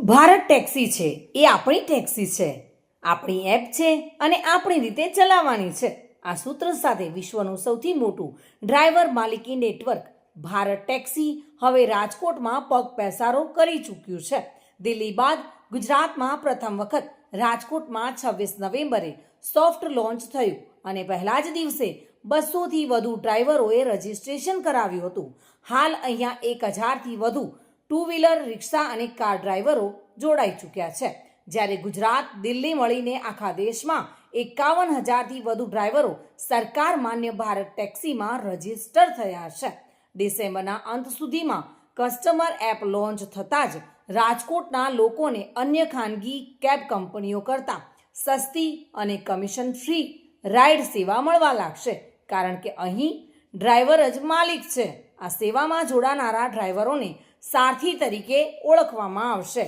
Bharat taxi છે. એ આપણી taxi છે. આપણી એપ છે અને આપણી રીતે ચલાવવાની છે. આ સૂત્ર સાથે વિશ્વનું સૌથી મોટું ડ્રાઈવર માલિકી નેટવર્ક ભારત ટેક્સી હવે રાજકોટમાં પગ પેસારો કરી ચૂક્યું છે. દિલ્હી બાદ ગુજરાતમાં પ્રથમ વખત રાજકોટમાં છવ્વીસ નવેમ્બરે સોફ્ટ લોન્ચ થયું અને પહેલા જ દિવસે બસોથી વધુ ડ્રાઈવરોએ રજીસ્ટ્રેશન કરાવ્યું હતું. હાલ અહીંયા એક હજારથી વધુ ટુ વ્હીલર રિક્ષા અને કાર ડ્રાઈવરો જોડાઈ ચૂક્યા છે. જ્યારે ગુજરાત, દિલ્હી મળીને આખા દેશમાં એકાવન હજારથી વધુ ડ્રાઈવરો સરકાર માન્ય ભારત ટેક્સીમાં રજિસ્ટર થયા છે. ડિસેમ્બરના અંત સુધીમાં કસ્ટમર એપ લોન્ચ થતાં જ રાજકોટના લોકોને અન્ય ખાનગી કેબ કંપનીઓ કરતાં સસ્તી અને કમિશન ફ્રી રાઇડ સેવા મળવા લાગશે. કારણ કે અહીં ડ્રાઈવર જ માલિક છે. આ સેવામાં જોડાનારા ડ્રાઈવરોને સારથી તરીકે ઓળખવામાં આવશે.